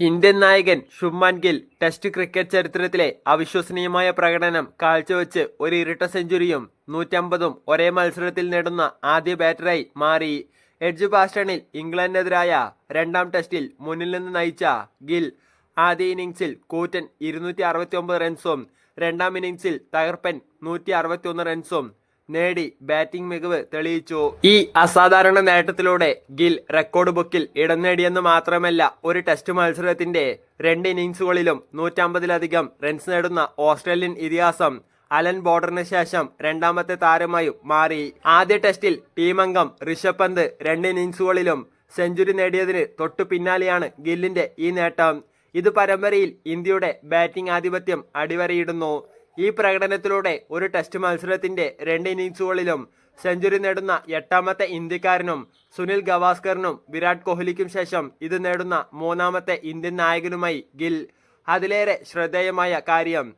Indian നായകൻ Shubman Gill test cricket ചരിത്രത്തിലെ അവിശ്വസനീയമായ പ്രകടനം കാഴ്ചവെച്ച് ഒരു ഇരട്ട സെഞ്ചുറിയും നൂറ്റമ്പതും ഒരേ മത്സരത്തിൽ നേടുന്ന ആദ്യ ബാറ്ററായി മാറി. എഡ്ജ് ബാസ്റ്റണിൽ ഇംഗ്ലണ്ടിനെതിരായ രണ്ടാം ടെസ്റ്റിൽ മുന്നിൽ നിന്ന് നയിച്ച ഗിൽ ആദ്യ ഇന്നിംഗ്സിൽ കൂറ്റൻ ഇരുന്നൂറ്റി റൺസും രണ്ടാം ഇന്നിംഗ്സിൽ തകർപ്പൻ നൂറ്റി റൺസും നേടി ബാറ്റിംഗ് മികവ് തെളിയിച്ചു. ഈ അസാധാരണ നേട്ടത്തിലൂടെ ഗിൽ റെക്കോർഡ് ബുക്കിൽ ഇടം നേടിയെന്ന് മാത്രമല്ല ഒരു ടെസ്റ്റ് മത്സരത്തിന്റെ രണ്ട് ഇന്നിംഗ്സുകളിലും നൂറ്റമ്പതിലധികം റൺസ് നേടുന്ന ഓസ്ട്രേലിയൻ ഇതിഹാസം അലൻ ബോർഡറിന് ശേഷം രണ്ടാമത്തെ താരമായും മാറി. ആദ്യ ടെസ്റ്റിൽ ടീമംഗം ഋഷഭ് പന്ത് രണ്ട് ഇന്നിംഗ്സുകളിലും സെഞ്ചുറി നേടിയതിന് തൊട്ടു പിന്നാലെയാണ് ഗില്ലിന്റെ ഈ നേട്ടം. ഇത് പരമ്പരയിൽ ഇന്ത്യയുടെ ബാറ്റിംഗ് ആധിപത്യം അടിവരയിടുന്നു. ഈ പ്രകടനത്തിലൂടെ ഒരു ടെസ്റ്റ് മത്സരത്തിന്റെ രണ്ട് ഇന്നിംഗ്സുകളിലും സെഞ്ചുറി നേടുന്ന എട്ടാമത്തെ ഇന്ത്യക്കാരനും സുനിൽ ഗവാസ്കറിനും വിരാട് കോഹ്ലിക്കും ശേഷം ഇത് നേടുന്ന മൂന്നാമത്തെ ഇന്ത്യൻ നായകനുമായി ഗിൽ. അതിലേറെ ശ്രദ്ധേയമായ കാര്യം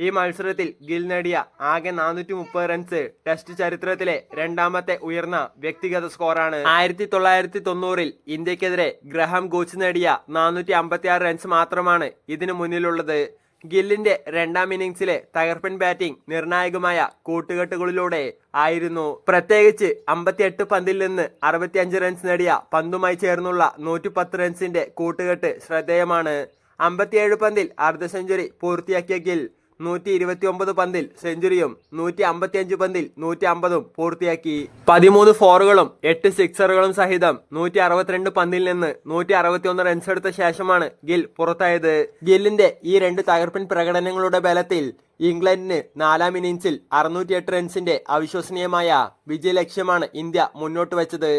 ഈ മത്സരത്തിൽ ഗിൽ നേടിയ ആകെ നാനൂറ്റി മുപ്പത് റൺസ് ടെസ്റ്റ് ചരിത്രത്തിലെ രണ്ടാമത്തെ ഉയർന്ന വ്യക്തിഗത സ്കോറാണ് ആയിരത്തി തൊള്ളായിരത്തി തൊണ്ണൂറിൽ ഇന്ത്യക്കെതിരെ ഗ്രഹാം ഗോച്ച് നേടിയ നാനൂറ്റി റൺസ് മാത്രമാണ് ഇതിനു മുന്നിലുള്ളത്. ഗില്ലിന്റെ രണ്ടാം ഇന്നിംഗ്സിലെ തകർപ്പൻ ബാറ്റിംഗ് നിർണായകമായ കൂട്ടുകെട്ടുകളിലൂടെ ആയിരുന്നു. പ്രത്യേകിച്ച് അമ്പത്തിയെട്ട് പന്തിൽ നിന്ന് അറുപത്തിയഞ്ച് റൺസ് നേടിയ പന്തുമായി ചേർന്നുള്ള നൂറ്റി പത്ത് റൺസിന്റെ കൂട്ടുകെട്ട് ശ്രദ്ധേയമാണ്. അമ്പത്തിയേഴ് പന്തിൽ അർദ്ധ സെഞ്ചുറി പൂർത്തിയാക്കിയ ഗിൽ നൂറ്റി ഇരുപത്തി ഒമ്പത് പന്തിൽ സെഞ്ചുറിയും നൂറ്റി അമ്പത്തിയഞ്ച് പന്തിൽ നൂറ്റി അമ്പതും പൂർത്തിയാക്കി. പതിമൂന്ന് ഫോറുകളും എട്ട് സിക്സറുകളും സഹിതം നൂറ്റി അറുപത്തിരണ്ട് പന്തിൽ നിന്ന് നൂറ്റി അറുപത്തിയൊന്ന് റൺസ് എടുത്ത ശേഷമാണ് ഗിൽ പുറത്തായത്. ഗില്ലിന്റെ ഈ രണ്ട് തകർപ്പൻ പ്രകടനങ്ങളുടെ ബലത്തിൽ ഇംഗ്ലണ്ടിന് നാലാം ഇന്നിംഗ്സിൽ അറുന്നൂറ്റി എട്ട് റൺസിന്റെ അവിശ്വസനീയമായ വിജയലക്ഷ്യമാണ് ഇന്ത്യ മുന്നോട്ട് വെച്ചത്.